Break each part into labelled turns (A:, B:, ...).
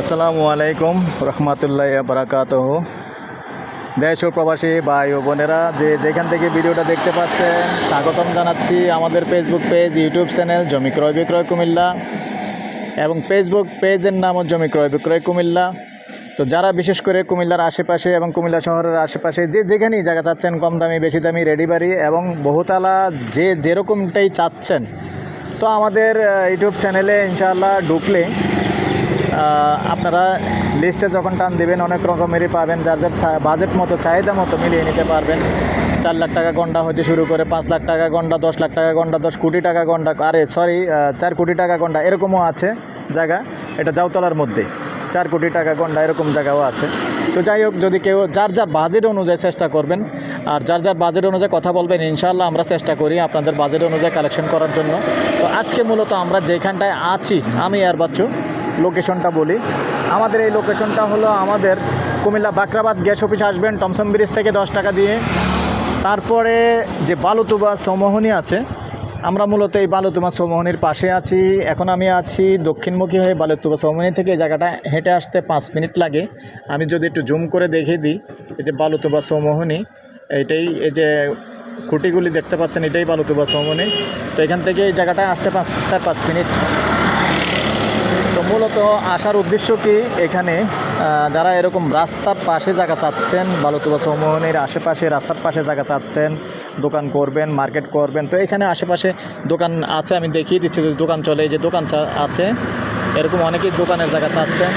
A: আসসালামু আলাইকুম রহমতুল্লাহ বারাকাত দেশ ও প্রবাসী ভাই ও বোনেরা, যে যেখান থেকে ভিডিওটা দেখতে পাচ্ছেন, স্বাগতম জানাচ্ছি আমাদের ফেসবুক পেজ ইউটিউব চ্যানেল জমি ক্রয় বিক্রয় কুমিল্লা এবং ফেসবুক পেজের নামও জমি ক্রয় বিক্রয় কুমিল্লা। তো যারা বিশেষ করে কুমিল্লার আশেপাশে এবং কুমিল্লা শহরের আশেপাশে যে যেখানেই জায়গা চাচ্ছেন, কম দামি, বেশি দামি রেডি বাড়ি এবং বহুতলা যে যেরকমটাই চাচ্ছেন, তো আমাদের ইউটিউব চ্যানেলে ইনশাআল্লাহ ঢুকলে আপনারা লিস্টে যখন টান দেবেন, অনেক রকমেরই পাবেন। যার যার বাজেট মতো, চাহিদা মতো মিলিয়ে নিতে পারবেন। চার লাখ টাকা গন্ডা হতে শুরু করে পাঁচ লাখ টাকা গন্ডা, দশ লাখ টাকা গন্ডা, দশ কোটি টাকা গন্ডা, আরে সরি চার কোটি টাকা গন্ডা, এরকমও আছে জায়গা। এটা জাউতলার মধ্যে। চার কোটি টাকা গন্ডা, এরকম জায়গাও আছে। তো যাই হোক, যদি কেউ যার যার বাজেট অনুযায়ী চেষ্টা করবেন, আর যার যার বাজেট অনুযায়ী কথা বলবেন ইনশাল্লাহ আমরা চেষ্টা করি আপনাদের বাজেট অনুযায়ী কালেকশন করার জন্য। তো আজকে মূলত আমরা যেখানটায় আছি, আমি আর বাচ্চু লোকেশনটা বলি। আমাদের এই লোকেশনটা হলো আমাদের কুমিল্লা বাকরাবাদ গ্যাস অফিস আসবেন টমসম ব্রিজ থেকে দশ টাকা দিয়ে। তারপরে যে বালুতুবা সমোহনী আছে, আমরা মূলত এই বালুতুমা সমোহনীর পাশে আছি। এখন আমি আছি দক্ষিণমুখী হয়ে বালুতুবা সমোহনী থেকে এই জায়গাটা হেঁটে আসতে পাঁচ মিনিট লাগে। আমি যদি একটু জুম করে দেখিয়ে দিই, এই যে বালুতুবা সমোহনী, এইটাই এই যে খুঁটিগুলি দেখতে পাচ্ছেন, এটাই বালুতুবা সমোহনী। তো এখান থেকে এই জায়গাটা আসতে পাঁচ, চার, পাঁচ মিনিট। মূলত আসার উদ্দেশ্য কি? এখানে যারা এরকম রাস্তার পাশে জায়গা চাচ্ছেন বালুতুবা সমোহনের আশেপাশে রাস্তার পাশে জায়গা চাচ্ছেন, দোকান করবেন, মার্কেট করবেন, তো এখানে আশেপাশে দোকান আছে, আমি দেখিয়ে দিচ্ছি যদি দোকান চলে যে দোকান আছে, এরকম অনেকেই দোকানের জায়গা চাচ্ছেন,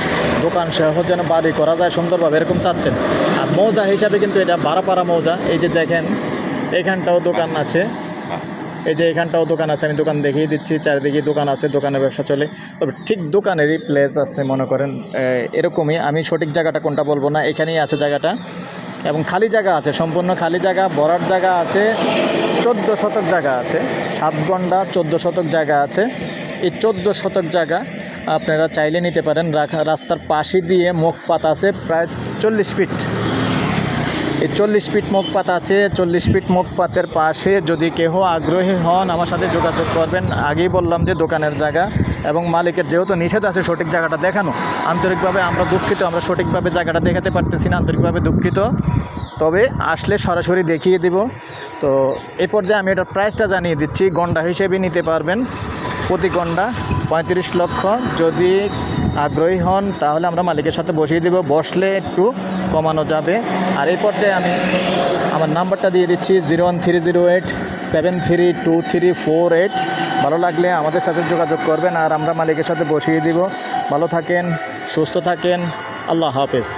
A: দোকান সহ যেন বাড়ি করা যায় সুন্দরভাবে এরকম চাচ্ছেন। আর মৌজা হিসাবে কিন্তু এটা বারাপাড়া মৌজা, এই যে দেখেন, এখানটাও দোকান আছে। এই যে এখানটাও দোকান আছে, আমি দোকান দেখিয়ে দিচ্ছি, চারিদিকে দোকান আছে, দোকানের ব্যবসা চলে। তবে ঠিক দোকানেরই প্লেস আছে, মনে করেন এরকমই। আমি সঠিক জায়গাটা কোনটা বলব না, এখানেই আছে জায়গাটা। এবং খালি জায়গা আছে, সম্পূর্ণ খালি জায়গা, বরার জায়গা আছে, চোদ্দ শতক জায়গা আছে সাত গন্ডা চোদ্দ শতক জায়গা আছে। এই চোদ্দ শতক জায়গা আপনারা চাইলে নিতে পারেন, রাখা, রাস্তার পাশে দিয়ে মুখ পাত আছে, প্রায় চল্লিশ ফিট চল্লিশ ফিট মুখপাত আছে, চল্লিশ ফিট মুখপাতের পাশে যদি কেহ আগ্রহী হন, আমার সাথে যোগাযোগ করবেন। আগেই বললাম যে দোকানের জায়গা এবং মালিকের যেহেতু নিষেধ আছে সঠিক জায়গাটা দেখানো, আন্তরিকভাবে আমরা দুঃখিত, আমরা সঠিকভাবে জায়গাটা দেখাতে পারতেছি না, আন্তরিকভাবে দুঃখিত। তবে আসলে সরাসরি দেখিয়ে দিব। তো এই পর্যায়ে আমি এটার প্রাইসটা জানিয়ে দিচ্ছি, গন্ডা হিসেবে নিতে পারবেন। প্রতি গন্ডা পঁয়ত্রিশ লক্ষ। যদি আগ্রহী হন, তাহলে আমরা মালিকের সাথে বসিয়ে দেব। বসলে একটু কমানো যাবে। আর এই পর্যায়ে আমি আমার নাম্বারটা দিয়ে দিচ্ছি, zero one three zero eight seven three two three four eight. ভালো লাগলে আমাদের সাথে যোগাযোগ করবেন আর আমরা মালিকের সাথে বসিয়ে দিব। ভালো থাকেন, সুস্থ থাকেন। আল্লাহ হাফেজ।